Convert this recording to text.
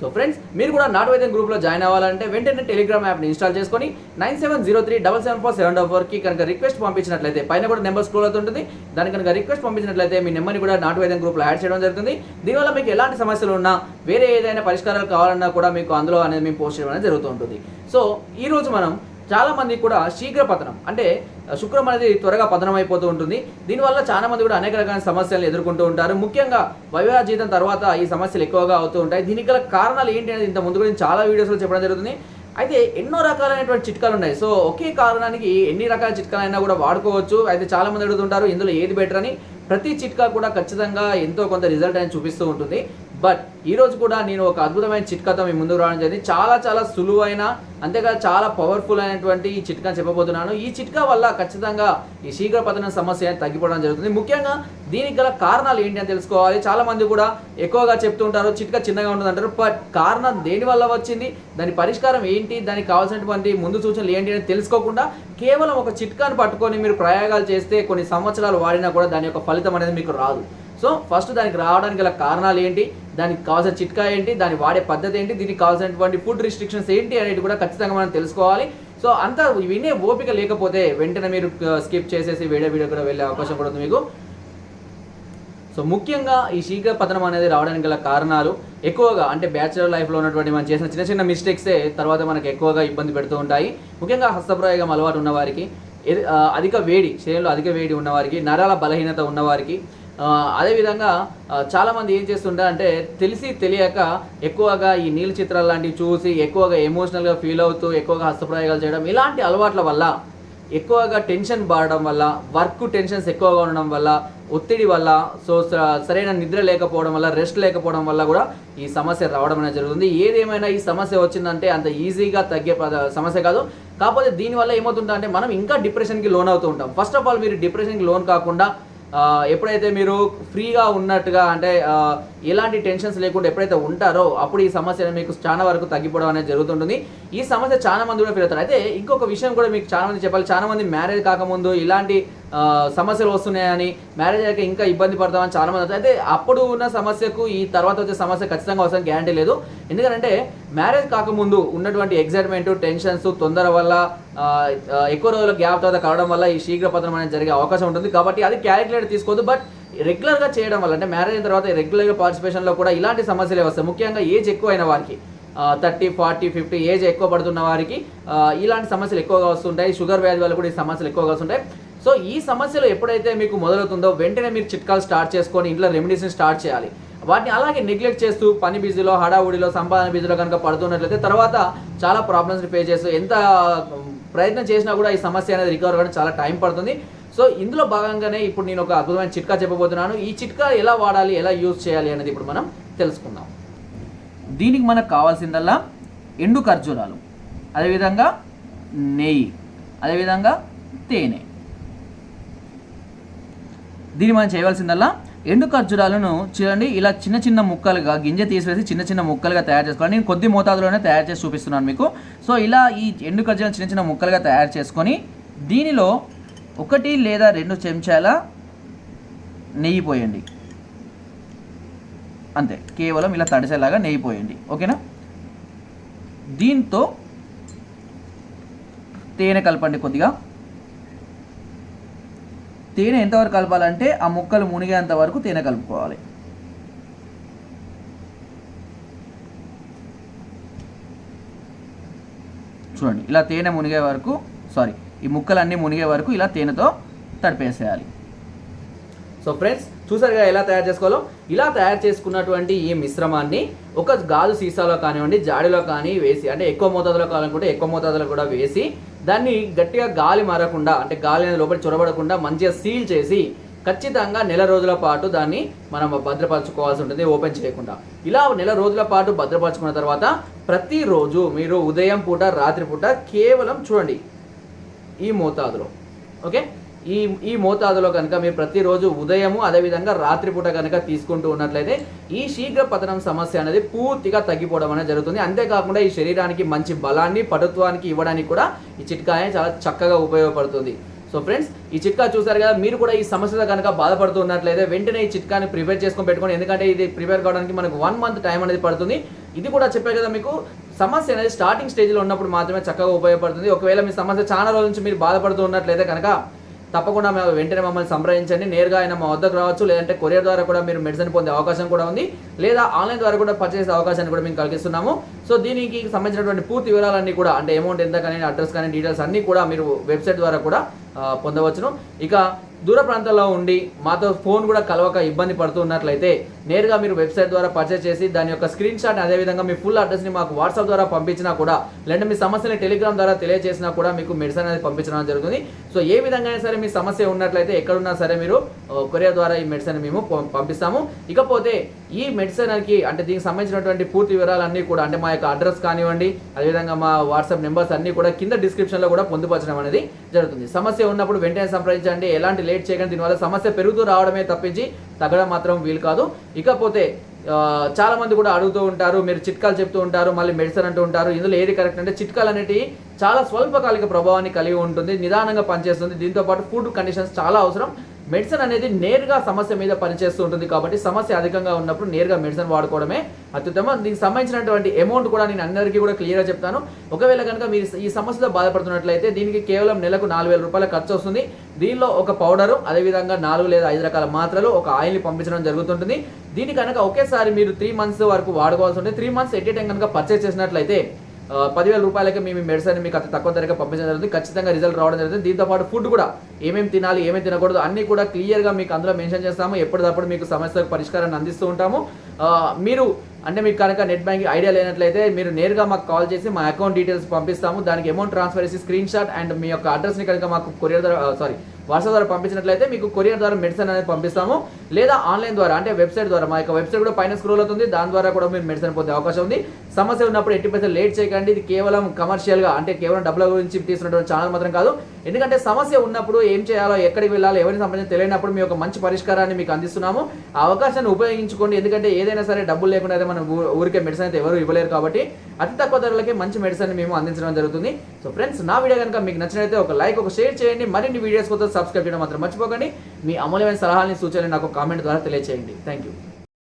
So friends మీరు కూడా నాటు వైద్యం గ్రూప్లో జాయిన్ అవ్వాలంటే వెంటనే టెలిగ్రామ్ యాప్ని ఇన్స్టాల్ చేసుకొని nine seven zero three double seven four seven double ఫోర్కి కనుక రిక్వెస్ట్ పంపించినట్లయితే పైన కూడా నెంబర్ స్క్రోల్ అవుతుంటుంది. దాని కనుక రిక్వెస్ట్ పంపించినట్లయితే మీ నెంబర్ని కూడా నాటు వైద్యం గ్రూప్లో యాడ్ చేయడం జరుగుతుంది. దీనివల్ల మీకు ఎలాంటి సమస్యలు ఉన్నా వేరే ఏదైనా పరిష్కారాలు కావాలన్నా కూడా మీకు అందులో అనేది మేము పోస్ట్ చేయడం అనేది జరుగుతూ ఉంటుంది. సో ఈ రోజు మనం చాలా మంది కూడా శీఘ్ర పతనం అంటే శుక్రం అనేది త్వరగా పతనం అయిపోతూ ఉంటుంది. దీనివల్ల చాలా మంది కూడా అనేక రకాల సమస్యలు ఎదుర్కొంటూ ఉంటారు. ముఖ్యంగా వైవాహ జీవితం తర్వాత ఈ సమస్యలు ఎక్కువగా అవుతూ ఉంటాయి. దీనికి గల కారణాలు ఏంటి అనేది ఇంత ముందు గురించి చాలా వీడియోస్లో చెప్పడం జరుగుతుంది. అయితే ఎన్నో రకాలైనటువంటి చిట్కాలు ఉన్నాయి. సో ఒకే కారణానికి ఎన్ని రకాల చిట్కాలైనా కూడా వాడుకోవచ్చు. అయితే చాలా మంది అడుగుతుంటారు ఇందులో ఏది బెటర్ అని. ప్రతి చిట్కా కూడా ఖచ్చితంగా ఎంతో కొంత రిజల్ట్ అనేది చూపిస్తూ ఉంటుంది. బట్ ఈరోజు కూడా నేను ఒక అద్భుతమైన చిట్కాతో మీ ముందుకు రావడం జరిగింది. చాలా చాలా సులువైన అంతేకాదు చాలా పవర్ఫుల్ అయినటువంటి ఈ చిట్కా చెప్పబోతున్నాను. ఈ చిట్కా వల్ల ఖచ్చితంగా ఈ శీఘ్ర పతనం సమస్య తగ్గిపోవడం జరుగుతుంది. ముఖ్యంగా దీనికి గల కారణాలు ఏంటి అని తెలుసుకోవాలి. చాలా మంది కూడా ఎక్కువగా చెప్తుంటారు చిట్కా చిన్నగా ఉంటుంది అంటారు. బట్ కారణం దేని వల్ల వచ్చింది? దాని పరిష్కారం ఏంటి? దానికి కావాల్సినటువంటి ముందు సూచనలు ఏంటి అని తెలుసుకోకుండా కేవలం ఒక చిట్కాను పట్టుకొని మీరు ప్రయోగాలు చేస్తే కొన్ని సంవత్సరాలు వాడినా కూడా దాని యొక్క ఫలితం అనేది మీకు రాదు. సో ఫస్ట్ దానికి రావడానికి గల కారణాలు ఏంటి? దానికి కావాల్సిన చిట్కా ఏంటి దాన్ని వాడే పద్ధతి ఏంటి దీనికి కావాల్సినటువంటి ఫుడ్ రిస్ట్రిక్షన్స్ ఏంటి అనేది కూడా ఖచ్చితంగా మనం తెలుసుకోవాలి. సో అంతా వినే ఓపిక లేకపోతే వెంటనే మీరు స్కిప్ చేసేసి వేడే వీడియో కూడా వెళ్ళే అవకాశం కూడా ఉంది మీకు. సో ముఖ్యంగా ఈ శీఘ్ర పతనం అనేది రావడానికి గల కారణాలు ఎక్కువగా అంటే బ్యాచులర్ లైఫ్లో ఉన్నటువంటి మనం చేసిన చిన్న చిన్న మిస్టేక్సే తర్వాత మనకు ఎక్కువగా ఇబ్బంది పెడుతూ ఉంటాయి. ముఖ్యంగా హస్తప్రయోగం అలవాటు ఉన్నవారికి అధిక వేడి శరీరంలో అధిక వేడి ఉన్నవారికి నరాల బలహీనత ఉన్నవారికి అదేవిధంగా చాలామంది ఏం చేస్తుంటారు అంటే తెలిసి తెలియక ఎక్కువగా ఈ నీళ్ళ చిత్రాలు లాంటివి చూసి ఎక్కువగా ఎమోషనల్గా ఫీల్ అవుతూ ఎక్కువగా హస్తప్రయోగాలు చేయడం ఇలాంటి అలవాట్ల వల్ల ఎక్కువగా టెన్షన్ బాడడం వల్ల వర్క్ టెన్షన్స్ ఎక్కువగా ఉండడం వల్ల ఒత్తిడి వల్ల సో సరైన నిద్ర లేకపోవడం వల్ల రెస్ట్ లేకపోవడం వల్ల కూడా ఈ సమస్య రావడం అనేది జరుగుతుంది. ఏదేమైనా ఈ సమస్య వచ్చిందంటే అంత ఈజీగా తగ్గే సమస్య కాదు. కాకపోతే దీనివల్ల ఏమవుతుందంటే మనం ఇంకా డిప్రెషన్కి లోన్ అవుతూ ఉంటాం. ఫస్ట్ ఆఫ్ ఆల్ మీరు డిప్రెషన్కి లోన్ కాకుండా ఎప్పుడైతే మీరు ఫ్రీగా ఉన్నట్టుగా అంటే ఎలాంటి టెన్షన్స్ లేకుండా ఎప్పుడైతే ఉంటారో అప్పుడు ఈ సమస్య మీకు చాలా వరకు తగ్గిపోవడం అనేది జరుగుతుంటుంది. ఈ సమస్య చాలా మంది కూడా ఫీల్ అవుతారు. అయితే ఇంకొక విషయం కూడా మీకు చాలా మంది చెప్పాలి. చాలా మంది మ్యారేజ్ కాకముందు ఇలాంటి సమస్యలు వస్తున్నాయని మ్యారేజ్ అయ్యాక ఇంకా ఇబ్బంది పడతామని చాలా మంది అయితే అప్పుడు ఉన్న సమస్యకు ఈ తర్వాత వచ్చే సమస్య ఖచ్చితంగా అవసరం గ్యారంటీ లేదు. ఎందుకంటే మ్యారేజ్ కాకముందు ఉన్నటువంటి ఎగ్జైట్మెంట్ టెన్షన్స్ తొందర వల్ల ఎక్కువ రోజుల గ్యాప్ తర్వాత కలవడం వల్ల ఈ శీఘ్ర పతనం అనేది జరిగే అవకాశం ఉంటుంది కాబట్టి అది క్యాలిక్యులేట్ తీసుకోవద్దు. బట్ రెగ్యులర్గా చేయడం వల్ల అంటే మ్యారేజ్ అయిన తర్వాత రెగ్యులర్గా పార్టిసిపేషన్లో కూడా ఇలాంటి సమస్యలే వస్తాయి? ముఖ్యంగా ఏజ్ ఎక్కువ అయిన వారికి థర్టీ ఫార్టీ ఫిఫ్టీ ఏజ్ ఎక్కువ పడుతున్న వారికి ఇలాంటి సమస్యలు ఎక్కువగా వస్తుంటాయి. షుగర్ వ్యాధి వల్ల కూడా ఈ సమస్యలు ఎక్కువగా వస్తుంటాయి. సో ఈ సమస్యలు ఎప్పుడైతే మీకు మొదలవుతుందో వెంటనే మీరు చిట్కాలు స్టార్ట్ చేసుకొని ఇంట్లో రెమెడీస్ని స్టార్ట్ చేయాలి. వాటిని అలాగే నెగ్లెక్ట్ చేస్తూ పని బిజీలో హడావుడిలో సంపాదన బిజీలో కనుక పడుతున్నట్లయితే తర్వాత చాలా ప్రాబ్లమ్స్ని ఫేస్ చేస్తూ ఎంత ప్రయత్నం చేసినా కూడా ఈ సమస్య అనేది రికవర్ అవ్వడం చాలా టైం పడుతుంది. సో ఇందులో భాగంగానే ఇప్పుడు నేను ఒక అద్భుతమైన చిట్కా చెప్పబోతున్నాను. ఈ చిట్కా ఎలా వాడాలి ఎలా యూజ్ చేయాలి అనేది ఇప్పుడు మనం తెలుసుకుందాం. దీనికి మనకు కావాల్సిందల్లా ఎండు ఖర్జూరాలు అదేవిధంగా నెయ్యి అదేవిధంగా తేనె. దీన్ని మనం చేయవలసిందల్లా ఎండు ఖర్జూరాలను చూడండి ఇలా చిన్న చిన్న ముక్కలుగా గింజ తీసివేసి చిన్న చిన్న ముక్కలుగా తయారు చేసుకోవాలి నేను కొద్ది మోతాదులోనే తయారు చేసి చూపిస్తున్నాను మీకు. సో ఇలా ఈ ఎండు ఖర్జూరం చిన్న చిన్న ముక్కలుగా తయారు చేసుకొని దీనిలో ఒకటి లేదా రెండు చెంచాల నెయ్యి పోయండి. అంతే కేవలం ఇలా తడిసేలాగా నెయ్యి పోయండి. ఓకేనా? దీంతో తేనె కలపండి కొద్దిగా. తేనె ఎంతవరకు కలపాలంటే ఆ ముక్కలు మునిగేంత వరకు తేనె కలుపుకోవాలి. చూడండి ఇలా తేనె మునిగే వరకు సారీ ఈ ముక్కలన్నీ మునిగే వరకు ఇలా తేనెతో తడిపేసేయాలి. సో ఫ్రెండ్స్ చూసారుగా ఎలా తయారు చేసుకోవాలో? ఇలా తయారు చేసుకున్నటువంటి ఈ మిశ్రమాన్ని ఒక గాజు సీసాలో కానివ్వండి జాడిలో కానీ వేసి అంటే ఎక్కువ మోతాదులో కావాలనుకుంటే ఎక్కువ మోతాదులో కూడా వేసి దాన్ని గట్టిగా గాలి మారకుండా అంటే గాలి అనేది లోపల చొరబడకుండా మంచిగా సీల్ చేసి ఖచ్చితంగా నెల రోజుల పాటు దాన్ని మనం భద్రపరచుకోవాల్సి ఉంటుంది ఓపెన్ చేయకుండా. ఇలా నెల రోజుల పాటు భద్రపరచుకున్న తర్వాత ప్రతిరోజు మీరు ఉదయం పూట రాత్రి పూట కేవలం చూడండి ఈ మోతాదులో. ఓకే? ఈ ఈ మోతాదులో కనుక మీరు ప్రతిరోజు ఉదయము అదేవిధంగా రాత్రిపూట కనుక తీసుకుంటూ ఉన్నట్లయితే ఈ శీఘ్ర పతనం సమస్య అనేది పూర్తిగా తగ్గిపోవడం అనేది జరుగుతుంది. అంతేకాకుండా ఈ శరీరానికి మంచి బలాన్ని పటుత్వానికి ఇవ్వడానికి కూడా ఈ చిట్కా చాలా చక్కగా ఉపయోగపడుతుంది. సో ఫ్రెండ్స్ ఈ చిట్కా చూసారు కదా మీరు కూడా ఈ సమస్యతో కనుక బాధపడుతున్నట్లయితే వెంటనే ఈ చిట్కాని ప్రిపేర్ చేసుకొని పెట్టుకోండి. ఎందుకంటే ఇది ప్రిపేర్ కావడానికి మనకు వన్ మంత్ టైం అనేది పడుతుంది. ఇది కూడా చెప్పే కదా మీకు సమస్య అనేది స్టార్టింగ్ స్టేజ్లో ఉన్నప్పుడు మాత్రమే చక్కగా ఉపయోగపడుతుంది. ఒకవేళ మీ సమస్య చాలా రోజుల నుంచి మీరు బాధపడుతూ ఉన్నట్లయితే కనుక తప్పకుండా వెంటనే మమ్మల్ని సంప్రదించండి. నేరుగా ఆయన మా వద్దకు రావచ్చు లేదంటే కొరియర్ ద్వారా కూడా మీరు మెడిసిన్ పొందే అవకాశం కూడా ఉంది. లేదా ఆన్లైన్ ద్వారా కూడా పర్చేస్ అవకాశాన్ని కూడా మేము కలిగిస్తున్నాము సో దీనికి సంబంధించినటువంటి పూర్తి వివరాలన్నీ కూడా అంటే అమౌంట్ ఎంత కానీ అడ్రస్ కానీ డీటెయిల్స్ అన్నీ కూడా మీరు వెబ్సైట్ ద్వారా కూడా పొందవచ్చును. ఇక దూర ప్రాంతాల్లో ఉండి మాతో ఫోన్ కూడా కలవక ఇబ్బంది పడుతున్నట్లయితే నేరుగా మీరు వెబ్సైట్ ద్వారా పర్చేస్ చేసి దాని యొక్క స్క్రీన్ షాట్ అదేవిధంగా మీ ఫుల్ అడ్రస్ని మాకు వాట్సాప్ ద్వారా పంపించినా కూడా లేదంటే మీ సమస్యని టెలిగ్రామ్ ద్వారా తెలియజేసినా కూడా మీకు మెడిసిన్ అనేది పంపించడం జరుగుతుంది. సో ఏ విధంగా అయినా సరే మీ సమస్య ఉన్నట్లయితే ఎక్కడున్నా సరే మీరు కొరియర్ ద్వారా ఈ మెడిసిన్ మేము పం- పంపిస్తాము. ఇకపోతే ఈ మెడిసిన్కి అంటే దీనికి సంబంధించినటువంటి పూర్తి వివరాలన్నీ కూడా అంటే మా యొక్క అడ్రస్ కానివ్వండి అదేవిధంగా మా వాట్సాప్ నెంబర్స్ అన్నీ కూడా కింద డిస్క్రిప్షన్లో కూడా పొందుపరచడం అనేది జరుగుతుంది. సమస్య ఉన్నప్పుడు వెంటనే సంప్రదించండి. ఎలాంటి లేట్ చేయకండి. దీనివల్ల సమస్య పెరుగుతూ రావడమే తప్పించి తగ్గడం మాత్రం వీలు కాదు. ఇకపోతే చాలా మంది కూడా అడుగుతూ ఉంటారు మీరు చిట్కాలు చెప్తూ ఉంటారు మళ్ళీ మెడిసిన్ అంటూ ఉంటారు. ఇందులో ఏది కరెక్ట్ అంటే చిట్కాలు అనేటివి చాలా స్వల్పకాలిక ప్రభావాన్ని కలిగి ఉంటుంది నిదానంగా పనిచేస్తుంది. దీంతో పాటు ఫుడ్ కండిషన్స్ చాలా అవసరం. మెడిసిన్ అనేది నేరుగా సమస్య మీద పనిచేస్తూ ఉంటుంది కాబట్టి సమస్య అధికంగా ఉన్నప్పుడు నేరుగా మెడిసిన్ వాడుకోవడమే అత్యుత్తమం. దీనికి సంబంధించినటువంటి అమౌంట్ కూడా నేను అందరికీ కూడా క్లియర్గా చెప్తాను. ఒకవేళ కనుక మీరు ఈ సమస్యతో బాధపడుతున్నట్లయితే దీనికి కేవలం నెలకు నాలుగు వేల రూపాయల ఖర్చు వస్తుంది. దీనిలో ఒక పౌడరు అదేవిధంగా నాలుగు లేదా ఐదు రకాల మాత్రలు ఒక ఆయిల్ని పంపించడం జరుగుతుంటుంది. దీని కనుక ఒకేసారి మీరు త్రీ మంత్స్ వరకు వాడుకోవాల్సి ఉంటుంది three months at a time కనుక పర్చేస్ చేసినట్లయితే పదివేల రూపాయలకి మేము మెడిసిన్ మీకు అతి తక్కువ ధరగా పంపించడం జరుగుతుంది. ఖచ్చితంగా రిజల్ట్ రావడం జరుగుతుంది. దీంతో పాటు ఫుడ్ కూడా ఏమేమి తినాలి ఏమేమి తినకూడదు అన్ని కూడా క్లియర్గా మీకు అందులో మెన్షన్ చేస్తాము. ఎప్పటికప్పుడు మీకు సమస్యలకు పరిష్కారాన్ని అందిస్తూ ఉంటాము. మీరు అంటే మీకు కనుక నెట్ బ్యాంకింగ్ ఐడియా లేనట్లయితే మీరు నేరుగా మాకు కాల్ చేసి మా అకౌంట్ డీటెయిల్స్ పంపిస్తాము. దానికి అమౌంట్ ట్రాన్స్ఫర్ చేసి స్క్రీన్ షాట్ అండ్ మీ యొక్క అడ్రస్ని కనుక మాకు కొరియర్ సారీ వాట్సాప్ ద్వారా పంపించినట్లయితే మీకు కొరియర్ ద్వారా మెడిసిన్ అనేది పంపిస్తాము. లేదా ఆన్లైన్ ద్వారా అంటే వెబ్సైట్ ద్వారా. మా యొక్క వెబ్సైట్ కూడా పైన స్క్రోల్ అవుతుంది. దాని ద్వారా కూడా మీరు మెడిసిన్ పొందే అవకాశం ఉంది. సమస్య ఉన్నప్పుడు ఎట్టి పైసలు లేట్ చేయకండి. ఇది కేవలం కమర్షియల్గా అంటే కేవలం డబ్బుల గురించి తీసుకున్నటువంటి ఛానల్ మాత్రం కాదు. ఎందుకంటే సమస్య ఉన్నప్పుడు ఏం చేయాలో ఎక్కడికి వెళ్ళాలో ఎవరిని సంబంధించి తెలియనప్పుడు మీ యొక్క మంచి పరిష్కారాన్ని మీకు అందిస్తున్నాము. ఆ అవకాశాన్ని ఉపయోగించుకోండి. ఎందుకంటే ఏదైనా సరే డబ్బులు లేకుండా అయితే మనం ఊరికే మెడిసిన్ అయితే ఎవరు ఇవ్వలేరు కాబట్టి అతి తక్కువ ధరలకే మంచి మెడిసిన్ మేము అందించడం జరుగుతుంది. సో ఫ్రెండ్స్ నా వీడియో కనుక మీకు నచ్చినట్లయితే ఒక లైక్ ఒక షేర్ చేయండి. మరిన్ని వీడియోస్ కోసం సబ్స్క్రైబ్ చేయడం మాత్రం మర్చిపోకండి. మీ అమూల్యమైన సలహాలని సూచనలు నాకు కామెంట్ ద్వారా తెలియజేయండి థ్యాంక్ యూ